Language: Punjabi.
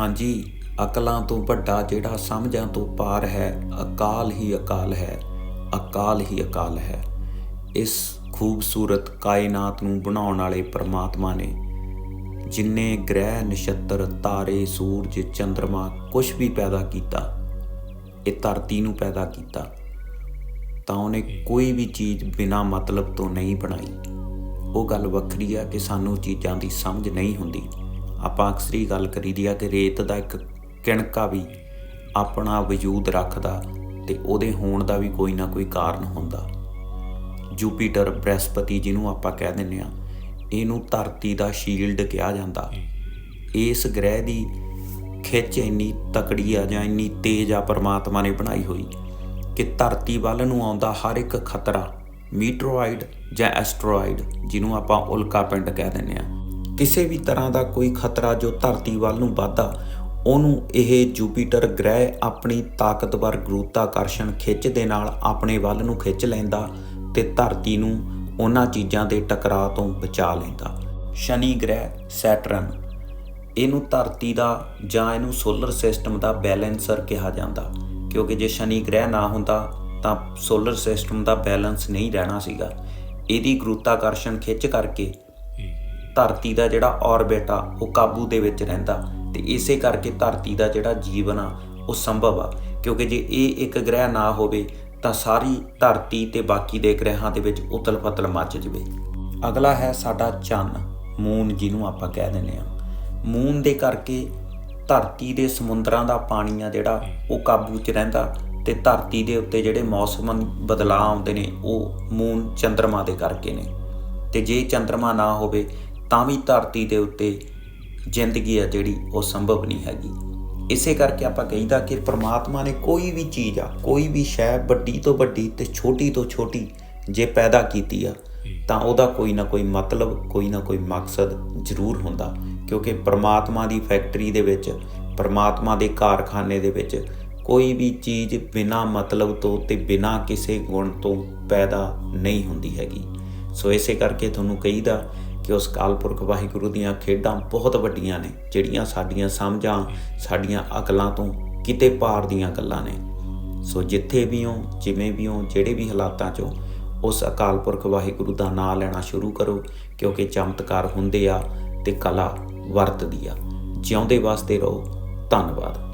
ਹਾਂਜੀ, ਅਕਲਾਂ ਤੋਂ ਵੱਡਾ ਜਿਹੜਾ ਸਮਝਾਂ ਤੋਂ ਪਾਰ ਹੈ, ਅਕਾਲ ਹੀ ਅਕਾਲ ਹੈ, ਅਕਾਲ ਹੀ ਅਕਾਲ ਹੈ। ਇਸ ਖੂਬਸੂਰਤ ਕਾਇਨਾਤ ਨੂੰ ਬਣਾਉਣ ਵਾਲੇ ਪ੍ਰਮਾਤਮਾ ਨੇ ਜਿੰਨੇ ਗ੍ਰਹਿ ਨਛੱਤਰ, ਤਾਰੇ, ਸੂਰਜ ਚੰ드ਰਮਾ ਕੁਝ ਵੀ ਪੈਦਾ ਕੀਤਾ, ਇਹ ਧਰਤੀ ਨੂੰ ਪੈਦਾ ਕੀਤਾ, ਤਾਂ ਉਹਨੇ ਕੋਈ ਵੀ ਚੀਜ਼ ਬਿਨਾ ਮਤਲਬ ਤੋਂ ਨਹੀਂ ਬਣਾਈ। ਉਹ ਗੱਲ ਵੱਖਰੀ ਆ ਕਿ ਸਾਨੂੰ ਚੀਜ਼ਾਂ ਦੀ ਸਮਝ ਨਹੀਂ ਹੁੰਦੀ। ਆਪਾਂ ਅਕਸਰ ਹੀ ਗੱਲ ਕਰੀ ਦੀ ਆ ਕਿ ਰੇਤ ਦਾ ਇੱਕ ਕਿਣਕਾ ਵੀ ਆਪਣਾ ਵਜੂਦ ਰੱਖਦਾ ਤੇ ਉਹਦੇ ਹੋਣ ਦਾ ਵੀ ਕੋਈ ਨਾ ਕੋਈ ਕਾਰਨ ਹੁੰਦਾ। ਜੁਪੀਟਰ ਬ੍ਰਹਿਸਪਤੀ ਜਿਹਨੂੰ ਆਪਾਂ ਕਹਿ ਦਿੰਨੇ ਆ, ਇਹਨੂੰ ਧਰਤੀ ਦਾ ਸ਼ੀਲਡ ਕਿਹਾ ਜਾਂਦਾ। ਇਸ ਗ੍ਰਹਿ ਦੀ ਖਿੱਚ ਇੰਨੀ ਤਕੜੀ ਆ ਜਾਂ ਇੰਨੀ ਤੇਜ਼ ਆ ਪਰਮਾਤਮਾ ਨੇ ਬਣਾਈ ਹੋਈ ਕਿ ਧਰਤੀ ਵੱਲ ਨੂੰ ਆਉਂਦਾ ਹਰ ਇੱਕ ਖਤਰਾ ਮੀਟਰੋਇਡ ਜਾਂ ਐਸਟਰੋਇਡ ਜਿਹਨੂੰ ਆਪਾਂ ਉਲਕਾ ਪਿੰਡ ਕਹਿ ਦਿੰਦੇ ਆ। ਕਿਸੇ ਵੀ ਤਰ੍ਹਾਂ ਦਾ ਕੋਈ ਖਤਰਾ ਜੋ ਧਰਤੀ ਵੱਲ ਨੂੰ ਵੱਧਦਾ, ਉਹਨੂੰ ਇਹ ਜੁਪੀਟਰ ਗ੍ਰਹਿ ਆਪਣੀ ਤਾਕਤਵਰ ਗੁਰੂਤਾਕਰਸ਼ਣ ਖਿੱਚ ਦੇ ਨਾਲ ਆਪਣੇ ਵੱਲ ਨੂੰ ਖਿੱਚ ਲੈਂਦਾ ਤੇ ਧਰਤੀ ਨੂੰ ਉਹਨਾਂ ਚੀਜ਼ਾਂ ਦੇ ਟਕਰਾਅ ਤੋਂ ਬਚਾ ਲੈਂਦਾ। ਸ਼ਨੀ ਗ੍ਰਹਿ, ਸੈਟਰਨ। ਇਹਨੂੰ ਧਰਤੀ ਦਾ ਜਾਂ ਇਹਨੂੰ ਸੋਲਰ ਸਿਸਟਮ ਦਾ ਬੈਲੈਂਸਰ ਕਿਹਾ ਜਾਂਦਾ, ਕਿਉਂਕਿ ਜੇ ਸ਼ਨੀ ਗ੍ਰਹਿ ਨਾ ਹੁੰਦਾ ਤਾਂ ਸੋਲਰ ਸਿਸਟਮ ਦਾ ਬੈਲੈਂਸ ਨਹੀਂ ਰਹਿਣਾ ਸੀਗਾ। ਇਹਦੀ ਗੁਰੂਤਾਕਰਸ਼ਣ ਖਿੱਚ ਕਰਕੇ ਧਰਤੀ ਦਾ ਜਿਹੜਾ ਔਰਬਿਟ ਆ, ਉਹ ਕਾਬੂ ਦੇ ਵਿੱਚ ਰਹਿੰਦਾ। ਤੇ ਇਸੇ ਕਰਕੇ ਧਰਤੀ ਦਾ ਜਿਹੜਾ ਜੀਵਨ ਆ, ਉਹ ਸੰਭਵ ਆ। ਕਿਉਂਕਿ ਜੇ ਇਹ ਇੱਕ ਗ੍ਰਹਿ ਨਾ ਹੋਵੇ, ਤਾਂ ਸਾਰੀ ਧਰਤੀ ਤੇ ਬਾਕੀ ਦੇ ਗ੍ਰਹਿਾਂ ਦੇ ਵਿੱਚ ਉਤਲ-ਪਤਲ ਮੱਚ ਜਵੇ। ਅਗਲਾ ਹੈ ਸਾਡਾ ਚੰਨ, ਮੂਨ ਜਿਹਨੂੰ ਆਪਾਂ ਕਹਿ ਦਿੰਦੇ ਆ ਮੂਨ ਦੇ ਕਰਕੇ ਧਰਤੀ ਦੇ ਸਮੁੰਦਰਾਂ ਦਾ ਪਾਣੀ ਆ ਜਿਹੜਾ, ਉਹ ਕਾਬੂ 'ਚ ਰਹਿੰਦਾ। ਤੇ ਧਰਤੀ ਦੇ ਉੱਤੇ ਜਿਹੜੇ ਮੌਸਮ ਬਦਲਾਅ ਆਉਂਦੇ ਨੇ, ਉਹ ਮੂਨ ਚੰ드ਰਮਾ ਦੇ ਕਰਕੇ ਨੇ। ਤੇ ਜੇ ਚੰ드ਰਮਾ ਨਾ ਹੋਵੇ ਤਾਂ ਵੀ ਧਰਤੀ ਦੇ ਉੱਤੇ ਜ਼ਿੰਦਗੀ ਆ ਜਿਹੜੀ ਉਹ ਸੰਭਵ ਨਹੀਂ ਹੈਗੀ। ਇਸੇ ਕਰਕੇ ਆਪਾਂ ਕਹਿੰਦਾ ਕਿ ਪ੍ਰਮਾਤਮਾ ਨੇ ਕੋਈ ਵੀ ਚੀਜ਼ ਆ, ਕੋਈ ਵੀ ਸ਼ੈ ਵੱਡੀ ਤੋਂ ਵੱਡੀ ਤੇ ਛੋਟੀ ਤੋਂ ਛੋਟੀ ਜੇ ਪੈਦਾ ਕੀਤੀ ਆ, ਤਾਂ ਉਹਦਾ ਕੋਈ ਨਾ ਕੋਈ ਮਤਲਬ, ਕੋਈ ਨਾ ਕੋਈ ਮਕਸਦ ਜ਼ਰੂਰ ਹੁੰਦਾ। ਕਿਉਂਕਿ ਪ੍ਰਮਾਤਮਾ ਦੀ ਫੈਕਟਰੀ ਦੇ ਵਿੱਚ, ਪ੍ਰਮਾਤਮਾ ਦੇ ਕਾਰਖਾਨੇ ਦੇ ਵਿੱਚ ਕੋਈ ਵੀ ਚੀਜ਼ ਬਿਨਾ ਮਤਲਬ ਤੋਂ ਤੇ ਬਿਨਾ ਕਿਸੇ ਗੁਣ ਤੋਂ ਪੈਦਾ ਨਹੀਂ ਹੁੰਦੀ ਹੈਗੀ। ਸੋ ਇਸੇ ਕਰਕੇ ਤੁਹਾਨੂੰ ਕਹੀਦਾ ਕਿ ਉਸ ਕਾਲਪੁਰਖ ਵਾਹਿਗੁਰੂ ਦੀਆਂ ਖੇਡਾਂ ਬਹੁਤ ਵੱਡੀਆਂ ਨੇ, ਜਿਹੜੀਆਂ ਸਾਡੀਆਂ ਸਮਝਾਂ, ਸਾਡੀਆਂ ਅਕਲਾਂ ਤੋਂ ਕਿਤੇ ਪਾਰ ਦੀਆਂ ਗੱਲਾਂ ਨੇ। ਸੋ ਜਿੱਥੇ ਵੀ ਹੋ, ਜਿਵੇਂ ਵੀ ਹੋ, ਜਿਹੜੇ ਵੀ ਹਾਲਾਤਾਂ 'ਚੋਂ ਉਸ ਅਕਾਲ ਪੁਰਖ ਵਾਹਿਗੁਰੂ ਦਾ ਨਾਮ ਲੈਣਾ ਸ਼ੁਰੂ ਕਰੋ, ਕਿਉਂਕਿ ਚਮਤਕਾਰ ਹੁੰਦੇ ਆ ਤੇ ਕਲਾ ਵਰਤਦੀ ਆ। ਜਿਉਂਦੇ ਵਾਸਤੇ ਰਹੋ। ਧੰਨਵਾਦ।